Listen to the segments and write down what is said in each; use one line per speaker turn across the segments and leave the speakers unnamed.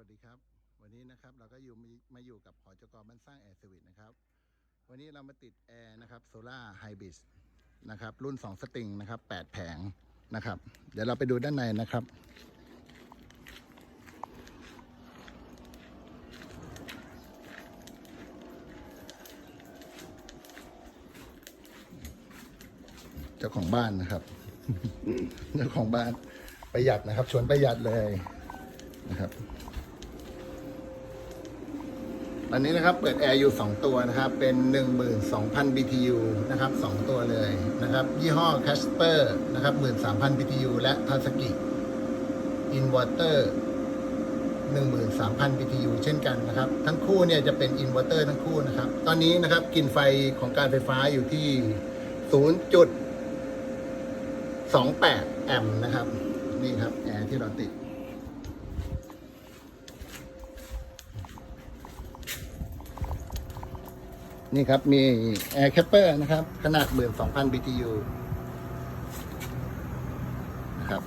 วัสดีครับ วันนี้นะครับเราก็อยู่มีมาอยู่กับหอจกบ้านสร้างแอร์สวิตนะครับ วันนี้เรามาติดแอร์นะครับโซล่าไฮบริดนะครับ รุ่น 2 สตริงนะครับ 8 แผงนะครับ เดี๋ยวเราไปดูด้านในนะครับ เจ้าของบ้านนะครับ เจ้าของบ้านประหยัดนะครับ ชวนประหยัดเลยนะครับ ตอนนี้นะครับเปิดแอร์อยู่ 2 ตัวนะครับ เป็น 12,000 BTU นะครับ 2 ตัวเลยนะครับ ยี่ห้อ Casper นะครับ 13,000 BTU และ t a s k i Inverter 13,000 BTU เช่นกันนะครับ ทั้งคู่เนี่ยจะเป็น Inverter ทั้งคู่นะครับ ตอนนี้นะครับกินไฟของการไฟฟ้าอยู่ที่ 0.28 แอมป์นะครับ นี่ครับ แอร์ที่เราติด นี่ครับ มี Air Capper นะครับ ขนาด 12,000 BTU นะครับ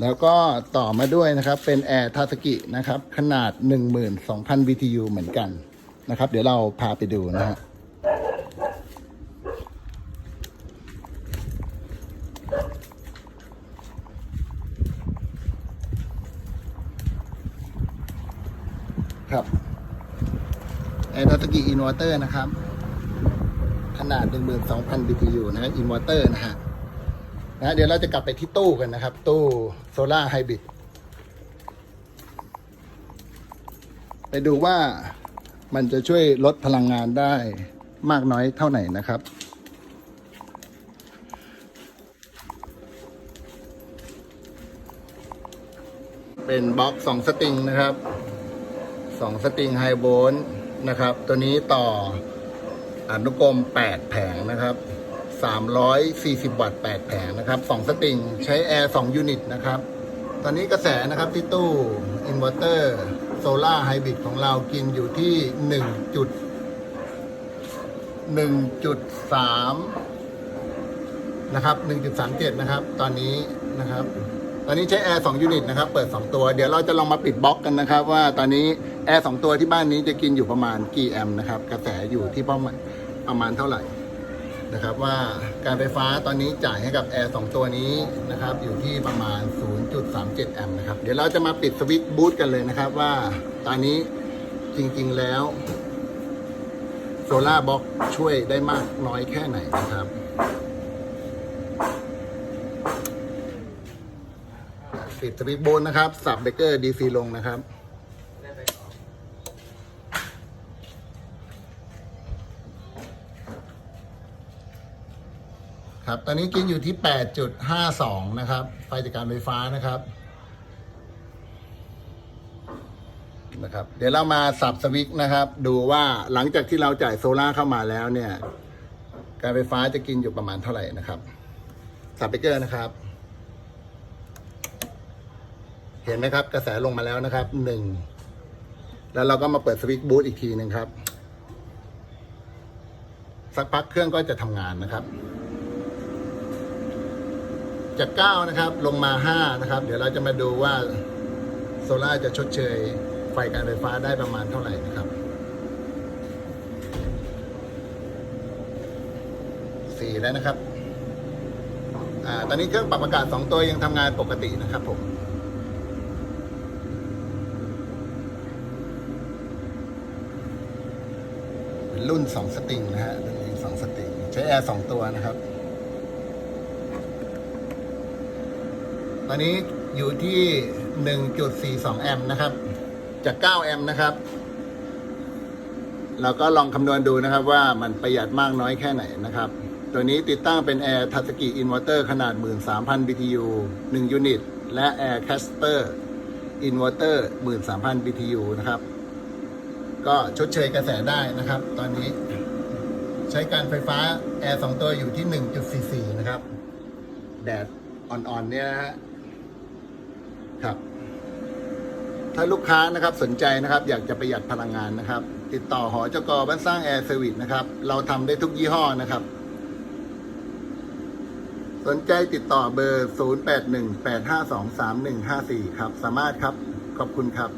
แล้วก็ต่อมาด้วยนะครับ เป็น Air t a s k i นะครับ ขนาด 12,000 BTU เหมือนกันนะครับ เดี๋ยวเราพาไปดูนะฮะ ครับแอร์ดัตกิอินเวอร์เตอร์นะครับ ขนาด 12,000 BTU นะอินเวอร์เตอร์นะฮะนะเดี๋ยวเราจะกลับไปที่ตู้กันนะครับ ตู้โซล่าไฮบริดไปดูว่ามันจะช่วยลดพลังงานได้มากน้อยเท่าไหร่นะครับ เป็นบล็อกสองสตริงนะครับ สองสตริงไฮโวลต์นะครับ ตัวนี้ต่ออนุกรม 8 แผงนะครับ 340 วัตต์ 8 แผงนะครับ 2 สตริงใช้แอร์ 2 ยูนิตนะครับ ตอนนี้กระแสนะครับที่ตู้อินเวอร์เตอร์โซล่าไฮบริดของเรากินอยู่ที่ 1 จุด 1.3 นะครับ 1.37 นะครับ ตอนนี้นะครับ ตอนนี้ใช้แอร์2ยูนิตนะครับ เปิด 2 ตัว เดี๋ยวเราจะลองมาปิดบล็อกกันนะครับ ว่าตอนนี้แอร์2ตัวที่บ้านนี้จะกินอยู่ประมาณกี่แอมป์นะครับ กระแสอยู่ที่ประมาณประมาณเท่าไหร่นะครับ ว่าการไฟฟ้าตอนนี้จ่ายให้กับแอร์2ตัวนี้นะครับ อยู่ที่ประมาณ 0.37 แอมป์นะครับ เดี๋ยวเราจะมาปิดสวิตช์บูตกันเลยนะครับ ว่าตอนนี้จริงๆแล้วโซล่าบล็อกช่วยได้มากน้อยแค่ไหนนะครับ ปิดสวิตช์โบนนะครับ สับเบเกอร์ดีซีลงนะครับ ครับ ตอนนี้กินอยู่ที่ 8.52 นะครับ ไฟจากการไฟฟ้านะครับ นะครับ เดี๋ยวเรามาสับสวิตช์นะครับ ดูว่าหลังจากที่เราจ่ายโซล่าเข้ามาแล้วเนี่ย การไฟฟ้าจะกินอยู่ประมาณเท่าไหร่นะครับ สับเบเกอร์นะครับ เห็นไหมครับ กระแสลงมาแล้วนะครับหนึ่งแล้วเราก็มาเปิดสวิตช์บูตอีกทีหนึ่งครับ สักพักเครื่องก็จะทำงานนะครับ จากเก้านะครับลงมาห้านะครับ เดี๋ยวเราจะมาดูว่าโซล่าจะชดเชย ไฟการไฟฟ้าได้ประมาณเท่าไหร่นะครับสี่แล้วนะครับ อ่า ตอนนี้เครื่องปรับอากาศสองตัวยังทำงานปกตินะครับผม เป็น รุ่นสองสตริงนะฮะรุ่นนี้สองสตริงใช้แอร์สองตัวนะครับ ตอนนี้อยู่ที่หนึ่งจุดสี่สองแอมป์นะครับ จากเก้าแอมป์นะครับ เราก็ลองคำนวณดูนะครับว่ามันประหยัดมากน้อยแค่ไหนนะครับ ตัวนี้ติดตั้งเป็น Air t a s k i Inverter ขนาด 13,000 BTU 1 ยูนิต และ Air Casper Inverter 13,000 BTU นะครับ ก็ชดเชยกระแสได้นะครับ ตอนนี้ใช้การไฟฟ้าแอร์สองตัวอยู่ที่1.44นะครับ แดดอ่อนๆเนี่ยนะฮะครับ ถ้าลูกค้านะครับสนใจนะครับ อยากจะประหยัดพลังงานนะครับ ติดต่อหอเจ้ากอบ้านสร้างแอร์เซอร์วิสนะครับ เราทำได้ทุกยี่ห้อนะครับสนใจติดต่อเบอร์ 0818523154 ครับ สามารถครับ ขอบคุณครับ